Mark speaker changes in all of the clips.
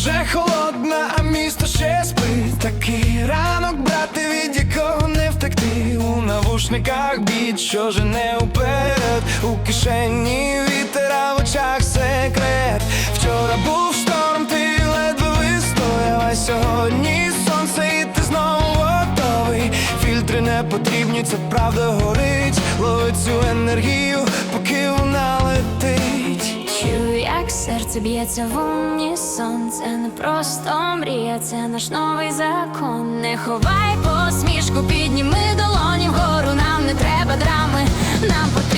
Speaker 1: Вже холодна, а місто ще спить. Такий ранок, брати, від якого не втекти. У навушниках біт, що жене уперед. У кишені вітер, а в очах секрет. Вчора був шторм, ти ледве вистояв, а сьогодні сонце, і ти знову готовий. Фільтри не потрібні, це правда горить. Лови цю енергію, поки вона летить.
Speaker 2: Чую, як серце б'ється в унісон Це не просто мрія, це наш новий закон. Не ховай посмішку, підніми долоні вгору. Нам не треба драми, нам потрібна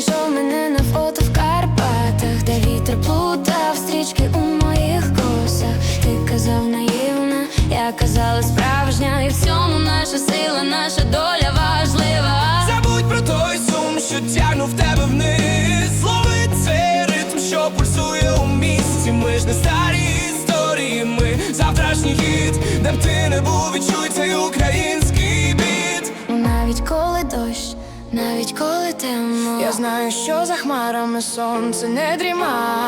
Speaker 2: знайшов мене на фото в Карпатах, де вітер плутав стрічки у моїх косах. Ти казав наївна, я казала справжня, і в цьому наша сила, наша доля важлива.
Speaker 1: Забудь про той сум, що тягнув тебе вниз. Лови цей ритм, що пульсує у місті. Ми ж не старі історії, ми завтрашній хід, де б ти не був, відчуй цей український біт.
Speaker 2: Навіть коли дощ, навіть коли темно.
Speaker 1: Знаю, що за хмарами сонце не дріма.